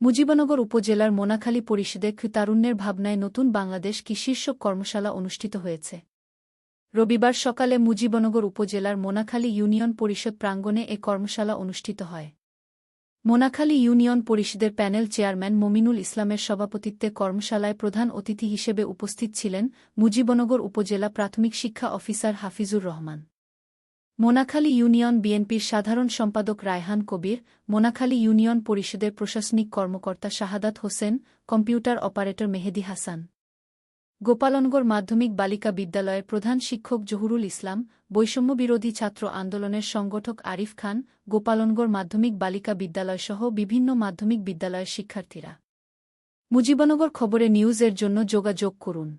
মুজিবনগর উপজেলার মোনাখালী পরিষদে কৃতারুণ্যের ভাবনায় নতুন বাংলাদেশ কি শীর্ষক কর্মশালা অনুষ্ঠিত হয়েছে? রবিবার সকালে মুজিবনগর উপজেলার মোনাখালী ইউনিয়ন পরিষদ প্রাঙ্গণে এ কর্মশালা অনুষ্ঠিত হয়। মোনাখালী ইউনিয়ন পরিষদের প্যানেল চেয়ারম্যান মমিনুল ইসলামের সভাপতিত্বে কর্মশালায় প্রধান অতিথি হিসেবে উপস্থিত ছিলেন মুজিবনগর উপজেলা প্রাথমিক শিক্ষা অফিসার হাফিজুর রহমান। মোনাখালী ইউনিয়ন বিএনপির সাধারণ সম্পাদক রায়হান কবির, মোনাখালী ইউনিয়ন পরিষদের প্রশাসনিক কর্মকর্তা শাহাদাত হোসেন, কম্পিউটার অপারেটর মেহেদি হাসান। গোপালনগর মাধ্যমিক বালিকা বিদ্যালয়ের প্রধান শিক্ষক জহুরুল ইসলাম বৈষম্যবিরোধী ছাত্র আন্দোলনের সংগঠক আরিফ খান, গোপালনগর মাধ্যমিক বালিকা বিদ্যালয়সহ বিভিন্ন মাধ্যমিক বিদ্যালয়ের শিক্ষার্থীরা। মুজিবনগর খবরে নিউজের জন্য যোগাযোগ করুন।